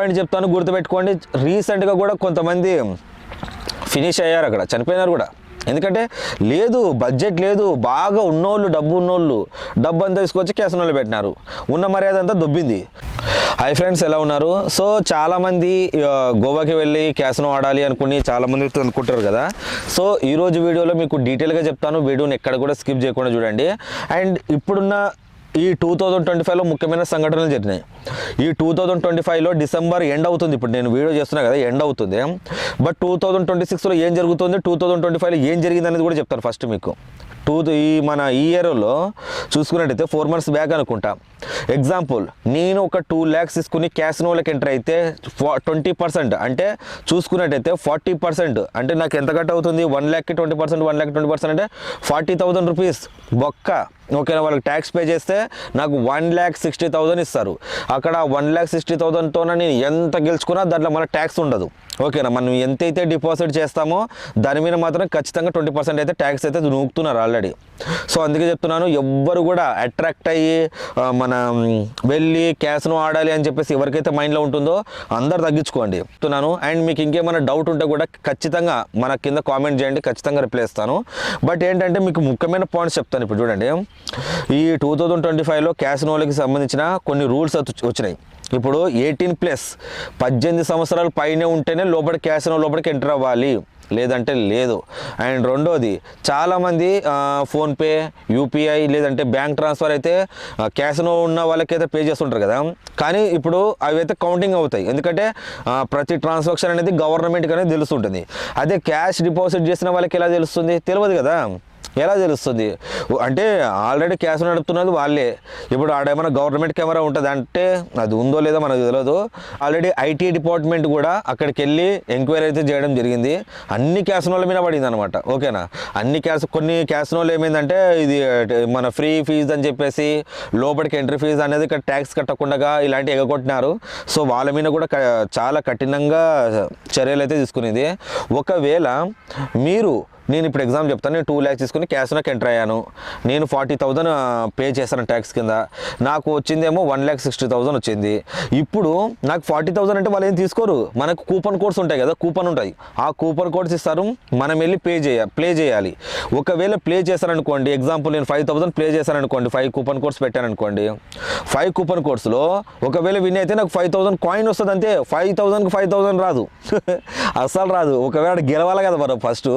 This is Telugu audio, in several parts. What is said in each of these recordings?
పాయింట్ చెప్తాను గుర్తుపెట్టుకోండి. రీసెంట్గా కూడా కొంతమంది ఫినిష్ అయ్యారు అక్కడ చనిపోయినారు కూడా. ఎందుకంటే లేదు బడ్జెట్ లేదు బాగా ఉన్నోళ్ళు డబ్బు ఉన్నోళ్ళు డబ్బు అంతా తీసుకొచ్చి కేసనోళ్ళు పెట్టినారు. ఉన్న మర్యాద అంతా దొబ్బింది. హాయ్ ఫ్రెండ్స్ ఎలా ఉన్నారు? సో చాలామంది గోవాకి వెళ్ళి క్యాసినో ఆడాలి అనుకుని చాలామంది అనుకుంటారు కదా. సో ఈరోజు వీడియోలో మీకు డీటెయిల్గా చెప్తాను. వీడియోని ఎక్కడ కూడా స్కిప్ చేయకుండా చూడండి. అండ్ ఇప్పుడున్న ఈ టూ థౌజండ్ ట్వంటీ ఫైవ్లో ముఖ్యమైన సంఘటనలు జరిగినాయి. ఈ టూ థౌజండ్ ట్వంటీ ఫైవ్లో డిసెంబర్ ఎండ్ అవుతుంది. ఇప్పుడు నేను వీడియో చేస్తున్నా కదా ఎండ్ అవుతుంది. బట్ టూ థౌజండ్ ట్వంటీ సిక్స్లో ఏం జరుగుతుంది? టూ థౌజండ్ ట్వంటీ ఫైవ్లో ఏం జరిగింది అనేది కూడా చెప్తాను ఫస్ట్ మీకు. టూ ఈ మన ఈ ఇయర్లో చూసుకున్నట్టయితే ఫోర్ మంత్స్ బ్యాక్ అనుకుంటా. ఎగ్జాంపుల్ నేను ఒక టూ ల్యాక్స్ తీసుకుని క్యాసినోలకు ఎంటర్ అయితే ట్వంటీ పర్సెంట్ అంటే చూసుకున్నట్టయితే ఫార్టీ పర్సెంట్ అంటే నాకు ఎంత కట్ అవుతుంది? One ల్యాక్కి twenty percent one lakh twenty percent అంటే ఫార్టీ థౌసండ్ రూపీస్ బొక్క ఓకేనా వాళ్ళకి ట్యాక్స్ పే చేస్తే నాకు వన్ ల్యాక్ సిక్స్టీ థౌసండ్ ఇస్తారు. అక్కడ వన్ ల్యాక్ సిక్స్టీ థౌసండ్తో నేను ఎంత గెలుచుకున్నా దాంట్లో మన ట్యాక్స్ ఉండదు. ఓకేనా మనం ఎంతైతే డిపాజిట్ చేస్తామో దాని మీద మాత్రం ఖచ్చితంగా ట్వంటీ పర్సెంట్ అయితే ట్యాక్స్ అయితే నూకుతున్నారు ఆల్రెడీ సో అందుకే చెప్తున్నాను ఎవ్వరు కూడా అట్రాక్ట్ అయ్యి మన మన వెళ్ళి క్యాస్ను ఆడాలి అని చెప్పేసి ఎవరికైతే మైండ్లో ఉంటుందో అందరు తగ్గించుకోండి. చెప్తున్నాను. అండ్ మీకు ఇంకేమైనా డౌట్ ఉంటే కూడా ఖచ్చితంగా మన కింద కామెంట్ చేయండి. ఖచ్చితంగా రిప్లై ఇస్తాను. బట్ ఏంటంటే మీకు ముఖ్యమైన పాయింట్స్ చెప్తాను ఇప్పుడు చూడండి. ఈ టూ థౌజండ్ ట్వంటీ ఫైవ్లో క్యాసినోలకి సంబంధించిన కొన్ని రూల్స్ వచ్చినాయి. ఇప్పుడు ఎయిటీన్ ప్లస్ పద్దెనిమిది సంవత్సరాలు పైనే ఉంటేనే లోపల క్యాసినో లోపలికి ఎంటర్ అవ్వాలి. లేదంటే లేదు. అండ్ రెండోది చాలామంది ఫోన్పే యూపీఐ లేదంటే బ్యాంక్ ట్రాన్స్ఫర్ అయితే ఆ, ఉన్న వాళ్ళకైతే పే చేస్తుంటారు కదా. కానీ ఇప్పుడు అవి అయితే కౌంటింగ్ అవుతాయి. ఎందుకంటే ప్రతి ట్రాన్సాక్షన్ అనేది గవర్నమెంట్కి అనేది తెలుస్తుంటుంది. అదే క్యాష్ డిపాజిట్ చేసిన వాళ్ళకి ఎలా తెలుస్తుంది? తెలియదు కదా. ఎలా తెలుస్తుంది? అంటే ఆల్రెడీ క్యాష్ నడుపుతున్నది వాళ్ళే. ఇప్పుడు ఆడేమైనా గవర్నమెంట్ కెమెరా ఉంటుంది అంటే అది ఉందో లేదో మనకు తెలియదు ఆల్రెడీ ఐటీ డిపార్ట్మెంట్ కూడా అక్కడికి వెళ్ళి ఎంక్వైరీ అయితే చేయడం జరిగింది. అన్ని క్యాసినోల మీద పడింది అనమాట ఓకేనా? అన్ని క్యాస్ కొన్ని క్యాసినోలు ఏమైందంటే ఇది మన ఫ్రీ ఫీజు అని చెప్పేసి లోపలికి ఎంట్రీ ఫీజు అనేది ఇక్కడ ట్యాక్స్ కట్టకుండా ఇలాంటి ఎగగొట్టినారు. సో వాళ్ళ మీద కూడా చాలా కఠినంగా చర్యలు అయితే తీసుకునేది. ఒకవేళ మీరు నేను ఇప్పుడు ఎగ్జామ్ చెప్తాను నేను టూ ల్యాక్స్ తీసుకుని నాకు ఎంటర్ అయ్యాను. నేను ఫార్టీ థౌజండ్ పే చేశాను ట్యాక్స్ కింద. నాకు వచ్చిందేమో వన్ ల్యాక్ సిక్స్టీ థౌసండ్ వచ్చింది. ఇప్పుడు నాకు ఫార్టీ థౌసండ్ అంటే వాళ్ళు ఏం తీసుకోరు? మనకు కూపన్ కోడ్స్ ఉంటాయి కదా కూపన్ ఉంటాయి. ఆ కూపన్ కోడ్స్ ఇస్తారు మనం వెళ్ళి పే చేయ ప్లే చేయాలి. ఒకవేళ ప్లే చేశారనుకోండి ఎగ్జాంపుల్ నేను ఫైవ్ థౌసండ్ ప్లే చేశాననుకోండి ఫైవ్ కూపన్ కోడ్స్ పెట్టాననుకోండి ఫైవ్ కూపన్ కోడ్స్లో ఒకవేళ విన్ అయితే నాకు ఫైవ్ థౌసండ్ కాయిన్ వస్తుంది అంతే ఫైవ్ థౌసండ్కి ఫైవ్ థౌసండ్ రాదు. అస్సలు రాదు. ఒకవేళ గెలవాలి కదా మనం ఫస్ట్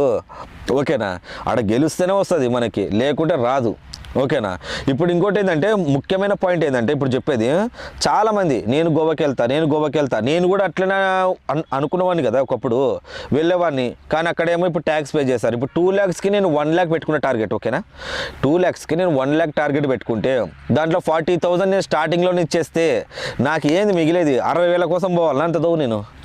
ఓకేనా? ఆడ గెలుస్తేనే వస్తుంది మనకి. లేకుంటే రాదు. ఓకేనా? ఇప్పుడు ఇంకోటి ఏంటంటే ముఖ్యమైన పాయింట్ ఏంటంటే ఇప్పుడు చెప్పేది చాలామంది నేను గోవాకి వెళ్తా నేను గోవాకి వెళ్తా నేను కూడా అట్లనే అన్- అనుకునేవాడిని కదా ఒకప్పుడు. వెళ్ళేవాడిని. కానీ అక్కడేమో ఇప్పుడు ట్యాక్స్ పే చేశారు ఇప్పుడు టూ ల్యాక్స్కి నేను వన్ ల్యాక్ పెట్టుకున్న టార్గెట్ ఓకేనా? టూ ల్యాక్స్కి నేను వన్ ల్యాక్ టార్గెట్ పెట్టుకుంటే దాంట్లో ఫార్టీ థౌసండ్ నేను స్టార్టింగ్లోనే ఇచ్చేస్తే నాకు ఏంది మిగిలేది? అరవై వేల కోసం పోవాలి? అంత దవ్వు నేను?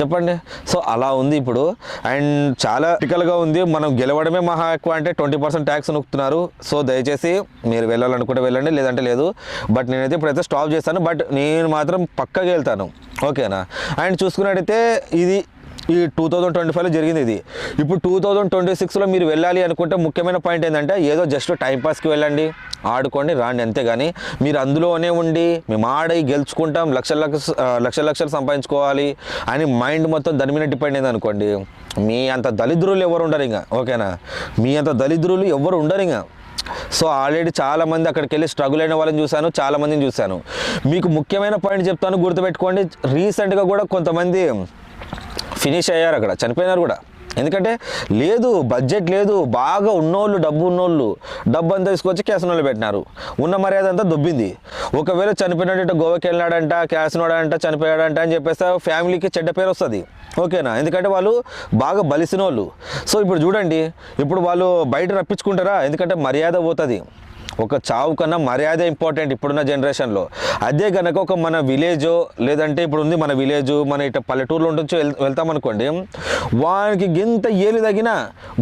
చెప్పండి. సో అలా ఉంది ఇప్పుడు. అండ్ చాలా టికల్గా ఉంది. మనం గెలవడమే మహా ఎక్కువ అంటే ట్వంటీ పర్సెంట్ ట్యాక్స్ నొక్కుతున్నారు. సో దయచేసి మీరు వెళ్ళాలనుకుంటే వెళ్ళండి లేదంటే లేదు. బట్ నేనైతే ఇప్పుడైతే స్టాప్ చేస్తాను. బట్ నేను మాత్రం పక్కగా వెళ్తాను. ఓకేనా? అండ్ చూసుకున్నట్టయితే ఇది ఈ టూ థౌజండ్ ట్వంటీ ఫైవ్లో జరిగింది ఇది. ఇప్పుడు టూ థౌజండ్ ట్వంటీ సిక్స్లో మీరు వెళ్ళాలి అనుకుంటే ముఖ్యమైన పాయింట్ ఏంటంటే ఏదో జస్ట్ టైంపాస్కి వెళ్ళండి. ఆడుకోండి రాండి. అంతేగాని మీరు అందులోనే ఉండి మేము ఆడి గెలుచుకుంటాం లక్ష లక్ష లక్ష లక్షలు సంపాదించుకోవాలి అని మైండ్ మొత్తం దాని మీద డిపెండ్ అయింది అనుకోండి. మీ అంత దళిద్రులు ఎవరు ఉండరు ఇంకా ఓకేనా? మీ అంత దళిద్రులు ఎవరు ఉండరు ఇంకా. సో ఆల్రెడీ చాలామంది అక్కడికి వెళ్ళి స్ట్రగుల్ అయిన వాళ్ళని చూశాను చాలామందిని చూశాను. మీకు ముఖ్యమైన పాయింట్ చెప్తాను గుర్తుపెట్టుకోండి. రీసెంట్గా కూడా కొంతమంది ఫినిష్ అయ్యారు అక్కడ చనిపోయినారు కూడా. ఎందుకంటే లేదు బడ్జెట్ లేదు బాగా ఉన్నోళ్ళు డబ్బు ఉన్నోళ్ళు డబ్బు అంతా తీసుకొచ్చి క్యాసినోళ్ళు పెట్టినారు. ఉన్న మర్యాద అంతా దొబ్బింది. ఒకవేళ చనిపోయినట్టు గోవాకి వెళ్ళినాడంట క్యాసినోడంట చనిపోయాడంట అని చెప్పేస్తే ఫ్యామిలీకి చెడ్డ పేరు వస్తుంది. ఓకేనా? ఎందుకంటే వాళ్ళు బాగా బలిసిన వాళ్ళు సో ఇప్పుడు చూడండి ఇప్పుడు వాళ్ళు బయట రప్పించుకుంటారా? ఎందుకంటే మర్యాద పోతుంది. ఒక చావు కన్నా మర్యాద ఇంపార్టెంట్ ఇప్పుడున్న జనరేషన్లో అదే కనుక ఒక మన విలేజో లేదంటే ఇప్పుడు ఉంది మన విలేజ్ మన ఇట్లా పల్లెటూరులో ఉండొచ్చు వెళ్తాం అనుకోండి వానికి గింత ఏలు తగిన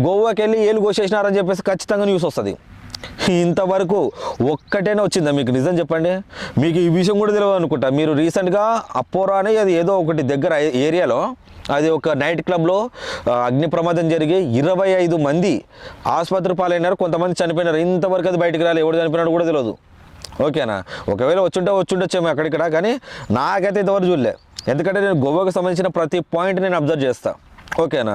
గోవాకి వెళ్ళి ఏలు కోసేసినారని చెప్పేసి ఖచ్చితంగా న్యూస్ వస్తుంది. ఇంతవరకు ఒక్కటేనే వచ్చిందా మీకు? నిజం చెప్పండి. మీకు ఈ విషయం కూడా తెలియదు అనుకుంటా. మీరు రీసెంట్గా అప్పోరా అని అది ఏదో ఒకటి దగ్గర ఏరియాలో అది ఒక నైట్ క్లబ్లో అగ్ని ప్రమాదం జరిగి ఇరవై ఐదు మంది ఆసుపత్రి పాలైనారు. కొంతమంది చనిపోయినారు. ఇంతవరకు అది బయటికి రాలి. ఎవడు చనిపోయినాడు కూడా తెలియదు. ఓకేనా? ఒకవేళ వచ్చుంటే వచ్చుండొచ్చేమో అక్కడిక్కడ కానీ నాకైతే ఇంతవరకు చూడలే. ఎందుకంటే నేను గోవాకు సంబంధించిన ప్రతి పాయింట్ నేను అబ్జర్వ్ చేస్తాను ఓకేనా?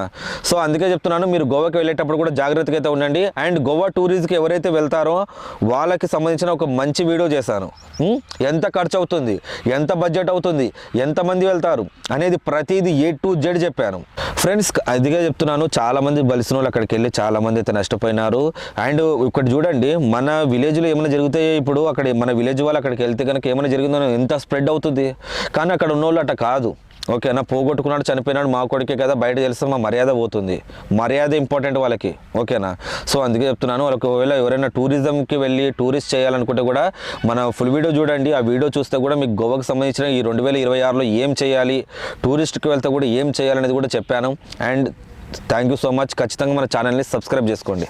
సో అందుకే చెప్తున్నాను మీరు గోవాకి వెళ్ళేటప్పుడు కూడా జాగ్రత్తగా అయితే ఉండండి. అండ్ గోవా టూరిస్ట్కి ఎవరైతే వెళ్తారో వాళ్ళకి సంబంధించిన ఒక మంచి వీడియో చేశాను. ఎంత ఖర్చు అవుతుంది? ఎంత బడ్జెట్ అవుతుంది? ఎంతమంది వెళ్తారు? అనేది ప్రతిదీ ఏ టు జెడ్ చెప్పాను. ఫ్రెండ్స్ అదిగా చెప్తున్నాను చాలామంది బలిసిన వాళ్ళు అక్కడికి వెళ్ళి చాలామంది అయితే నష్టపోయినారు. అండ్ ఇక్కడ చూడండి మన విలేజ్లో ఏమైనా జరిగితే ఇప్పుడు అక్కడ మన విలేజ్ వాళ్ళు అక్కడికి వెళ్తే కనుక ఏమైనా జరిగిందో ఎంత స్ప్రెడ్ అవుతుంది? కానీ అక్కడ ఉన్న వాళ్ళు అట్ట కాదు. ఓకేనా పోగొట్టుకున్నాడు చనిపోయినాడు మా కొడుకే కదా బయట తెలిస్తే మా మర్యాద పోతుంది. మర్యాద ఇంపార్టెంట్ వాళ్ళకి. ఓకేనా సో అందుకే చెప్తున్నాను వాళ్ళకి ఒకవేళ ఎవరైనా టూరిజంకి వెళ్ళి టూరిస్ట్ చేయాలనుకుంటే కూడా మన ఫుల్ వీడియో చూడండి ఆ వీడియో చూస్తే కూడా మీకు గోవాకు సంబంధించిన ఈ రెండు వేల ఇరవై ఆరులో ఏం చేయాలి టూరిస్ట్కి వెళ్తే కూడా ఏం చేయాలనేది కూడా చెప్పాను. And thank you so much. ఖచ్చితంగా మన ఛానల్ని సబ్స్క్రైబ్ చేసుకోండి.